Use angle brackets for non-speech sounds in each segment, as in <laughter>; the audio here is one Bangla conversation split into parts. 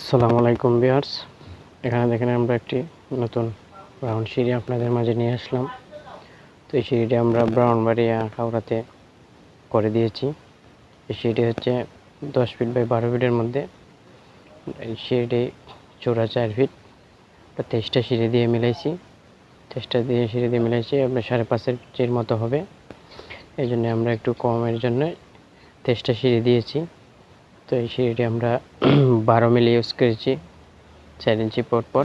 আসসালামু আলাইকুম বিয়ার্স এখানে দেখেন আমরা একটি নতুন ব্রাউন সিঁড়ি আপনাদের মাঝে নিয়ে আসলাম। তো এই সিঁড়িটি আমরা ব্রাউনবাড়িয়া খাওড়াতে করে দিয়েছি। এই সিঁড়িটি হচ্ছে দশ ফিট বাই বারো ফিটের মধ্যে। এই সিঁড়িটি চোরা চার ফিট। তেইশটা সিঁড়ি দিয়ে মিলাইছি। তেইশটা দিয়ে সিঁড়ি দিয়ে মিলাইছি, আপনার সাড়ে পাঁচের ফিটের মতো হবে। এই জন্য আমরা একটু কমের জন্য তেইশটা সিঁড়ি দিয়েছি। তো এই সিঁড়িটি আমরা <clears throat> বারো মিলি ইউজ করেছি, চার ইঞ্চি পর পর।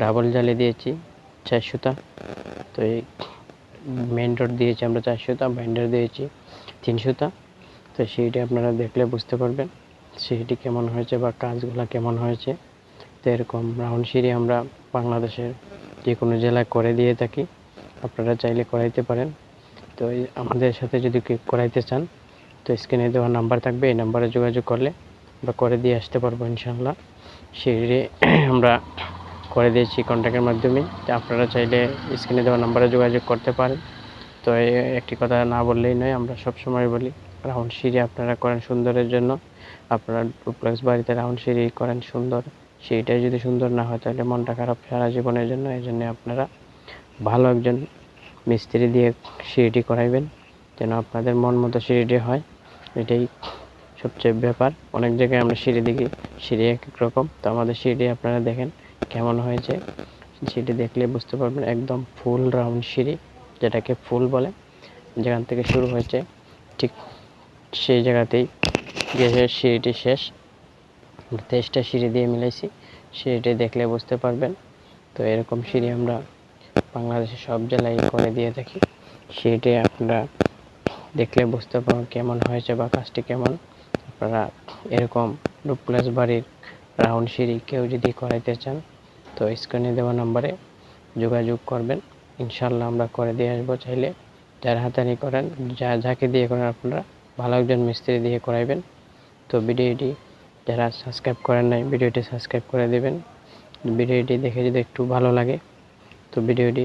ডাবল জালি দিয়েছি চার সুতা। তো এই মেন রোড দিয়েছি আমরা চার সুতা বাইন্ডার দিয়েছি তিন সুতা। তো সিঁড়িটি আপনারা দেখলে বুঝতে পারবেন সিঁড়িটি কেমন হয়েছে বা কাজগুলো কেমন হয়েছে। তো এরকম রাউন্ড সিঁড়ি আমরা বাংলাদেশের যে কোনো জেলায় করে দিয়ে থাকি। আপনারা চাইলে করাইতে পারেন। তো আমাদের সাথে যদি কেউ করাইতে চান তো স্ক্রিনে দেওয়া নাম্বার থাকবে, এই নাম্বারে যোগাযোগ করলে আমরা করে দিয়ে আসতে পারব ইনশাল্লাহ সিঁড়ি আমরা করে দিয়েছি কন্ট্যাক্টের মাধ্যমে। আপনারা চাইলে স্ক্রিনে দেওয়া নাম্বারে যোগাযোগ করতে পারেন। তো একটি কথা না বললেই নয়, আমরা সব সময় বলি, রাউন্ড সিঁড়ি আপনারা করেন সুন্দরের জন্য। আপনারা ডুপ্লেক্স বাড়িতে রাউন্ড সিঁড়ি করেন সুন্দর। সিঁড়িটাই যদি সুন্দর না হয়, তাহলে মনটা খারাপ সারা জীবনের জন্য। এই জন্য আপনারা ভালো একজন মিস্ত্রি দিয়ে সিঁড়িটি করাইবেন, যেন আপনাদের মন মতো সিঁড়িটি হয়। এটাই সবচেয়ে ব্যাপার। অনেক জায়গায় আমরা সিঁড়ি দেখি, সিঁড়ি এক এক রকম। তো আমাদের সিঁড়ি আপনারা দেখেন কেমন হয়েছে। সিঁড়ি দেখলে বুঝতে পারবেন একদম ফুল রাউন্ড সিঁড়ি, যেটাকে ফুল বলে। যেখান থেকে শুরু হয়েছে, ঠিক সেই জায়গাতেই গিয়ে সিঁড়িটি শেষ। তেইশটা সিঁড়ি দিয়ে মিলাইছি। সিঁড়িটি দেখলে বুঝতে পারবেন। তো এরকম সিঁড়ি আমরা বাংলাদেশের সব জেলায় করে দিয়ে থাকি। সিঁড়িটি আপনারা দেখলে বুঝতে পারবেন কেমন হয়েছে বা কাজটি কেমন। আপনারা এরকম ডুপ্লেস বাড়ির রাউন্ড সিঁড়ি কেউ যদি করাইতে চান, তো স্ক্রিনে দেওয়া নম্বরে যোগাযোগ করবেন। ইনশাল্লাহ আমরা করে দিয়ে আসব। চাইলে যার হাতানি করেন, যা, যাকে দিয়ে করেন আপনারা ভালো একজন মিস্ত্রি দিয়ে করাইবেন। তো ভিডিওটি যারা সাবস্ক্রাইব করেন নাই, ভিডিওটি সাবস্ক্রাইব করে দেবেন। ভিডিওটি দেখে যদি একটু ভালো লাগে, তো ভিডিওটি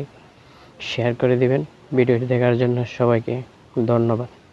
শেয়ার করে দিবেন। ভিডিওটি দেখার জন্য সবাইকে ধন্যবাদ।